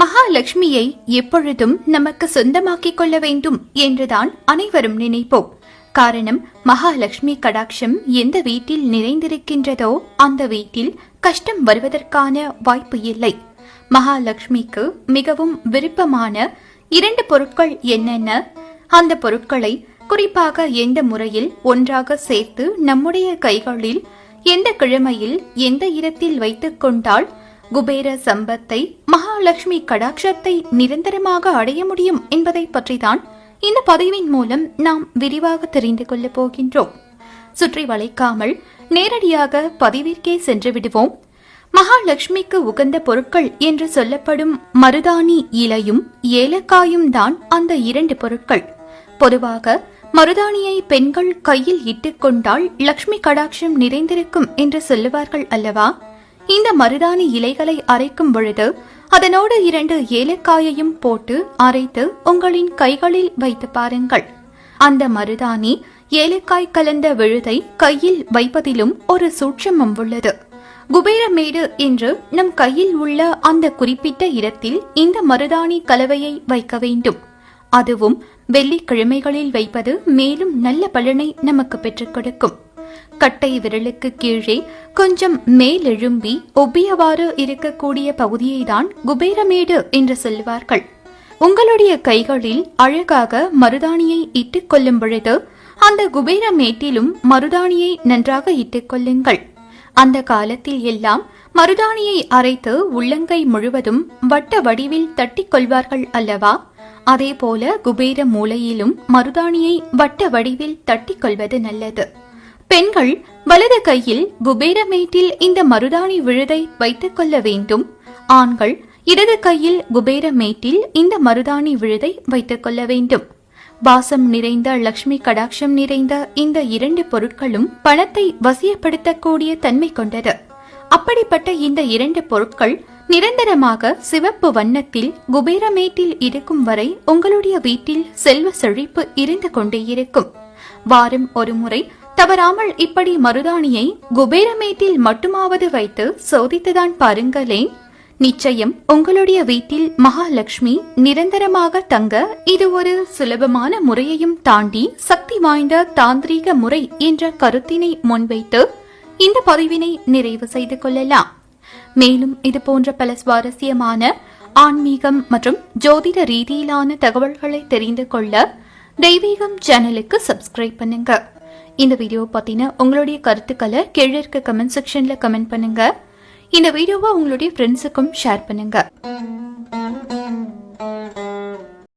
மகாலட்சுமியை எப்பொழுதும் நமக்கு சொந்தமாக்கிக் கொள்ள வேண்டும் என்றுதான் அனைவரும் நினைப்போம். காரணம் மகாலட்சுமி கடாட்சம் எந்த வீட்டில் நிறைந்திருக்கின்றதோ அந்த வீட்டில் கஷ்டம் வருவதற்கான வாய்ப்பு இல்லை. மகாலட்சுமிக்கு மிகவும் விருப்பமான இரண்டு பொருட்கள் என்னென்ன? அந்த பொருட்களை குறிப்பாக எந்த முறையில் ஒன்றாக சேர்த்து நம்முடைய கைகளில் எந்த கிழமையில் எந்த இடத்தில் வைத்துக் கொண்டால் குபேர சம்பத்தை மகாலட்சுமி கடாட்சத்தை நிரந்தரமாக அடைய முடியும் என்பதை பற்றிதான் இந்த பதிவின் மூலம் நாம் விரிவாக தெரிந்து கொள்ளப் போகின்றோம். சுற்றி வளைக்காமல் நேரடியாக பதிவிற்கே சென்று விடுவோம். மகாலட்சுமிக்கு உகந்த பொருட்கள் என்று சொல்லப்படும் மருதாணி இலையும் ஏலக்காயும் தான் அந்த இரண்டு பொருட்கள். பொதுவாக மருதாணியை பெண்கள் கையில் இட்டுக்கொண்டால் லக்ஷ்மி கடாட்சம் நிறைந்திருக்கும் என்று சொல்லுவார்கள் அல்லவா? இந்த மருதாணி இலைகளை அரைக்கும் பொழுது அதனோடு இரண்டு ஏலக்காயையும் போட்டு அரைத்து உங்களின் கைகளில் வைத்து பாருங்கள். அந்த மருதாணி ஏலக்காய் கலந்த விழுதை கையில் வைப்பதிலும் ஒரு சூட்சமம் உள்ளது. குபேரமேடு என்று நம் கையில் உள்ள அந்த குறிப்பிட்ட இடத்தில் இந்த மருதாணி கலவையை வைக்க வேண்டும். அதுவும் வெள்ளிக்கிழமைகளில் வைப்பது மேலும் நல்ல பலனை நமக்கு பெற்றுக் கொடுக்கும். கட்டை விரலுக்கு கீழே கொஞ்சம் மேலெழும்பி ஒப்பியவாறு இருக்கக்கூடிய பகுதியை தான் குபேரமேடு என்று சொல்வார்கள் உங்களுடைய கைகளில் அழகாக மருதாணியை இட்டுக் கொள்ளும் பொழுது அந்த குபேரமேட்டிலும் மருதாணியை நன்றாக இட்டுக் கொள்ளுங்கள். அந்த காலத்தில் எல்லாம் மருதாணியை அரைத்து உள்ளங்கை முழுவதும் வட்ட வடிவில் தட்டிக் கொள்வார்கள் அல்லவா? அதேபோல குபேர மூலையிலும் மருதாணியை வட்ட வடிவில் தட்டிக் கொள்வது நல்லது. பெண்கள் வலது கையில் குபேரமேட்டில் இந்த மருதாணி விழுதை வைத்துக் கொள்ள வேண்டும். ஆண்கள் இடது கையில் குபேரமேட்டில் இந்த மருதாணி விழுதை வைத்துக் கொள்ள வேண்டும். வாசம் நிறைந்த லக்ஷ்மி கடாட்சம் நிறைந்த இந்த இரண்டு பொருட்களும் பணத்தை வசியப்படுத்தக்கூடிய தன்மை கொண்டது. அப்படிப்பட்ட இந்த இரண்டு பொருட்கள் நிரந்தரமாக சிவப்பு வண்ணத்தில் குபேரமேட்டில் இருக்கும் வரை உங்களுடைய வீட்டில் செல்வ செழிப்பு இருந்து கொண்டே இருக்கும். வாரம் ஒரு முறை தவறாமல் இப்படி மருதாணியை குபேரமேட்டில் மட்டுமாவது வைத்து சோதித்துதான் பாருங்களேன். நிச்சயம் உங்களுடைய வீட்டில் மகாலட்சுமி நிரந்தரமாக தங்க இது ஒரு சுலபமான முறையையும் தாண்டி சக்தி வாய்ந்த தாந்திரீக முறை என்ற கருத்தினை முன்வைத்து இந்த பதிவினை நிறைவு செய்து கொள்ளலாம். மேலும் இது போன்ற பல சுவாரஸ்யமான ஆன்மீகம் மற்றும் ஜோதிட ரீதியிலான தகவல்களை தெரிந்து கொள்ள தெய்வீகம் சேனலுக்கு சப்ஸ்கிரைப் பண்ணுங்க. இந்த வீடியோ பார்த்தீங்கன்னா உங்களுடைய கருத்துக்களை கீழே இருக்க கமெண்ட் செக்ஷன்ல கமெண்ட் பண்ணுங்க. இந்த வீடியோவை உங்களுடைய ஃப்ரெண்ட்ஸுக்கும் ஷேர் பண்ணுங்க.